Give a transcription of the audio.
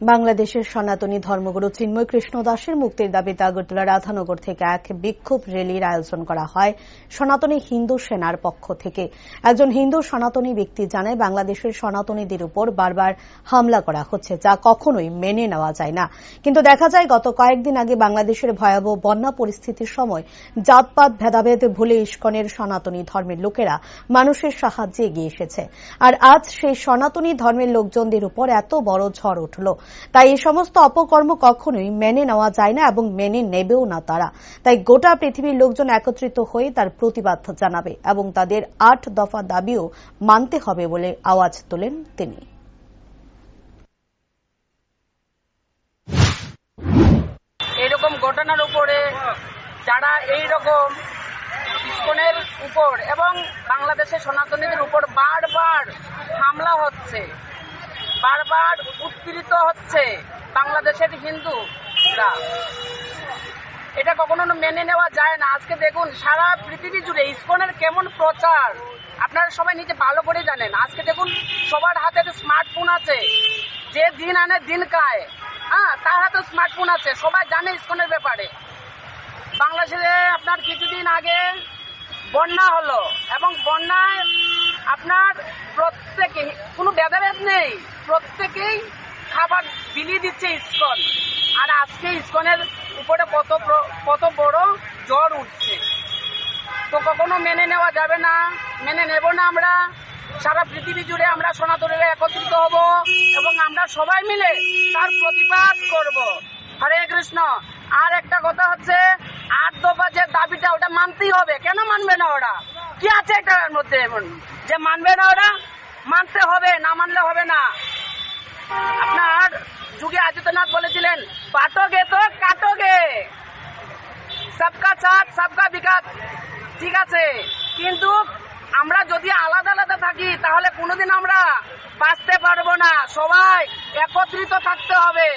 বাংলাদেশের সনাতনী ধর্মগুরু চিন্ময় কৃষ্ণ দাসের মুক্তির দাবিতে আগরতলা রাধানগর থেকে এক বিক্ষোভ র্যালির আয়োজন করা হয় সনাতনী হিন্দু সেনার পক্ষ থেকে। একজন হিন্দু সনাতনী ব্যক্তি জানায়, বাংলাদেশের সনাতনীদের উপর বারবার হামলা করা হচ্ছে, যা কখনোই মেনে নেওয়া যায় না। কিন্তু দেখা যায়, গত কয়েকদিন আগে বাংলাদেশের ভয়াবহ বন্যা পরিস্থিতির সময় জাতপাত, ভেদাভেদ, ভুলে ইস্কনের সনাতনী ধর্মের লোকেরা মানুষের সাহায্যে এগিয়ে এসেছে। আর আজ সেই সনাতনী ধর্মের লোকজনদের উপর এত বড় ঝড় উঠল। তাই এই সমস্ত অপকর্ম কখনোই মেনে নেওয়া যায় না এবং মেনে নেবেও না তারা। তাই গোটা পৃথিবীর লোকজন একত্রিত হয়ে তার প্রতিবাদ জানাবে এবং তাদের আট দফা দাবিও মানতে হবে বলে আওয়াজ তোলেন তিনি। এরকম ঘটনার উপরে যারা এই রকম ইস্কনের উপর এবং বাংলাদেশের সনাতনীদের উপর বারবার হামলা হচ্ছে, বারবার উৎপীড়িত হচ্ছে বাংলাদেশের হিন্দুরা। এটা কখনো মেনে নেওয়া যায় না। আজকে দেখুন, সারা পৃথিবী জুড়ে ইস্কনের কেমন প্রচার? আপনারা সবাই নিজে ভালো করে জানেন। আজকে দেখুন, সবার হাতে স্মার্টফোন আছে। যে দিন আনে দিন খায়। হ্যাঁ তার হাতে স্মার্টফোন আছে। সবাই জানে ইস্কনের ব্যাপারে। বাংলাদেশে আপনার কিছুদিন আগে বন্যা হলো এবং বন্যায় আপনার প্রত্যেকে কোনো ভেদাভেদ নেই। প্রত্যেকেই খাবার বিলিয়ে দিচ্ছে ইস্কন। আর আজকে ইস্কনের উপরে কত কত বড় জ্বর উঠছে। তো কখনো মেনে নেওয়া যাবে না। মেনে নেব না আমরা। সারা পৃথিবী জুড়ে আমরা সনাতনীরা একত্রিত হব এবং আমরা সবাই মিলে তার প্রতিবাদ করব। হরে কৃষ্ণ। আর একটা কথা হচ্ছে, আট দফা যে দাবিটা, ওটা মানতেই হবে। কেন মানবে না ওরা? কি আছে এটার মধ্যে এমন? যে মানবে না ওরা? মানতে হবে, না মানলে হবে না। আপনার যুগে আদিত্যনাথ বলেছিলেন পাটোগে তো কাটোগে। সবকা সাথ সবকা বিকাশ ঠিক আছে, কিন্তু আমরা যদি আলাদা আলাদা থাকি, তাহলে কোনোদিন আমরা বাঁচতে পারব না। সবাই একত্রিত থাকতে হবে।